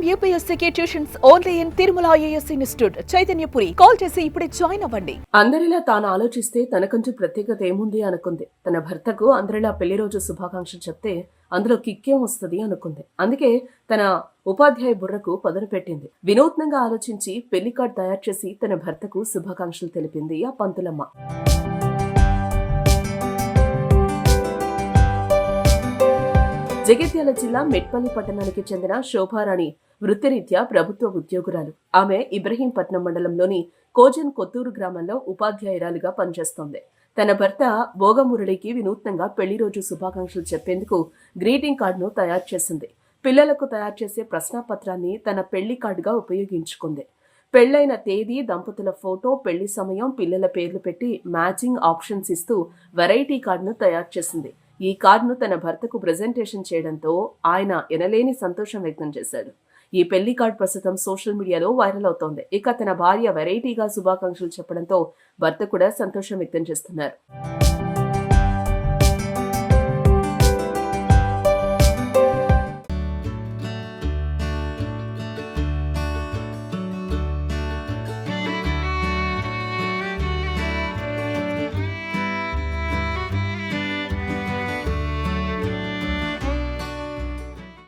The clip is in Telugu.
I'm యూపీఎస్సీకి tuitions only in Tirumala IAS institute. Chaitanyapuri. Call చేసి ఇప్పుడే జాయిన్ అవ్వండి. అందరిలా తాను ఆలోచిస్తే తనకంటూ ప్రత్యేకత ఏముంది అనుకుంది. తన భర్తకు అందరిలా పెళ్ళి రోజు శుభాకాంక్షలు చెప్తే అందులో కిక్కేం వస్తుంది అనుకుంది. అందుకే తన ఉపాధ్యాయ బుర్రకు పదును పెట్టింది. వినూత్నంగా ఆలోచించి పెళ్ళి కార్డ్ తయారు చేసి తన భర్తకు శుభాకాంక్షలు తెలిపింది ఆ పంతులమ్మ. జగిత్యాల జిల్లా మెట్పల్లి పట్టణానికి చెందిన శోభారాణి వృత్తిరీత్యా ప్రభుత్వ ఉద్యోగురాలు. ఆమె ఇబ్రహీంపట్నం మండలంలోని కోజన్ కొత్తూరు గ్రామంలో ఉపాధ్యాయురాలుగా పనిచేస్తోంది. తన భర్త భోగమురళికి వినూత్నంగా పెళ్ళి రోజు శుభాకాంక్షలు చెప్పేందుకు గ్రీటింగ్ కార్డును తయారు చేసింది. పిల్లలకు తయారు చేసే ప్రశ్నాపత్రాన్ని తన పెళ్ళి కార్డుగా ఉపయోగించుకుంది. పెళ్ళైన తేదీ దంపతుల ఫోటో పెళ్ళి సమయం పిల్లల పేర్లు పెట్టి మ్యాచింగ్ ఆప్షన్స్ ఇస్తూ వెరైటీ కార్డును తయారు చేసింది. ఈ కార్డును తన భర్తకు ప్రజెంటేషన్ చేయడంతో ఆయన ఎనలేని సంతోషం వ్యక్తం చేశాడు. ఈ పెళ్ళి కార్డ్ ప్రస్తుతం సోషల్ మీడియాలో వైరల్ అవుతోంది. ఇక తన భార్య వెరైటీగా శుభాకాంక్షలు చెప్పడంతో భర్త కూడా సంతోషం వ్యక్తం చేస్తున్నారు.